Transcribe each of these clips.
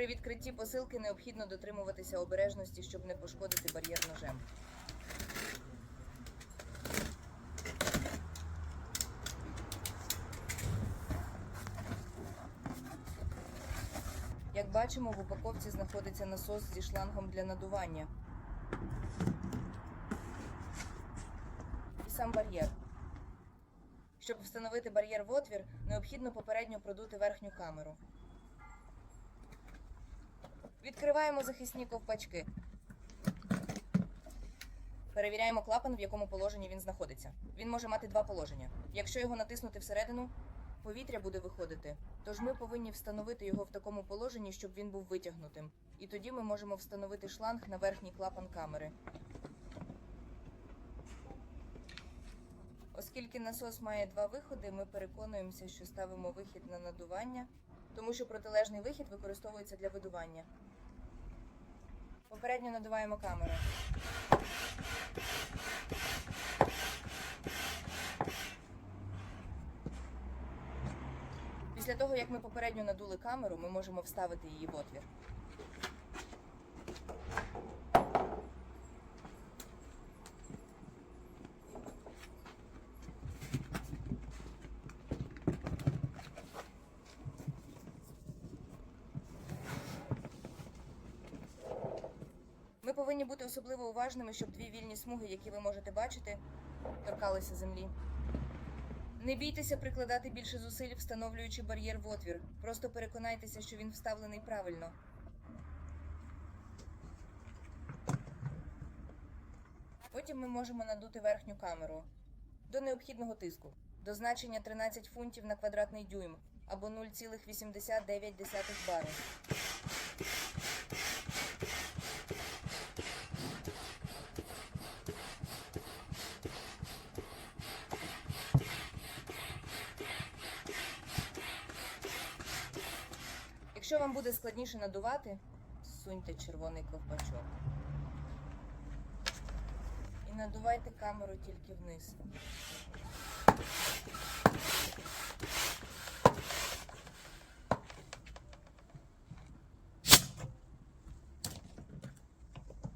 При відкритті посилки необхідно дотримуватися обережності, щоб не пошкодити бар'єр ножем. Як бачимо, в упаковці знаходиться насос зі шлангом для надування. І сам бар'єр. Щоб встановити бар'єр в отвір, необхідно попередньо продути верхню камеру. Відкриваємо захисні ковпачки. Перевіряємо клапан, в якому положенні він знаходиться. Він може мати два положення. Якщо його натиснути всередину, повітря буде виходити. Тож ми повинні встановити його в такому положенні, щоб він був витягнутим. І тоді ми можемо встановити шланг на верхній клапан камери. Оскільки насос має два виходи, ми переконуємося, що ставимо вихід на надування, тому що протилежний вихід використовується для видування. Попередньо надуваємо камеру. Після того, як ми попередньо надули камеру, ми можемо вставити її в отвір. Ми повинні бути особливо уважними, щоб дві вільні смуги, які ви можете бачити, торкалися землі. Не бійтеся прикладати більше зусиль, встановлюючи бар'єр в отвір. Просто переконайтеся, що він вставлений правильно. Потім ми можемо надути верхню камеру до необхідного тиску, до значення 13 фунтів на квадратний дюйм або 0,89 бари. Якщо вам буде складніше надувати, суньте червоний ковпачок. І надувайте камеру тільки вниз.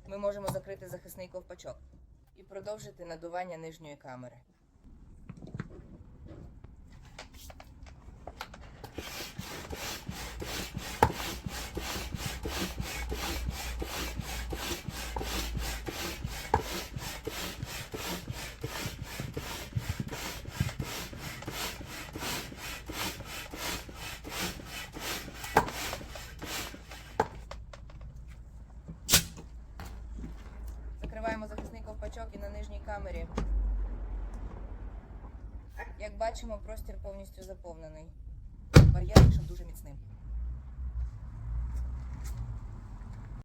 Ми можемо закрити захисний ковпачок і продовжити надування нижньої камери. бачок і на нижній камері. Як бачимо, простір повністю заповнений. Бар'єр вийшов дуже міцним.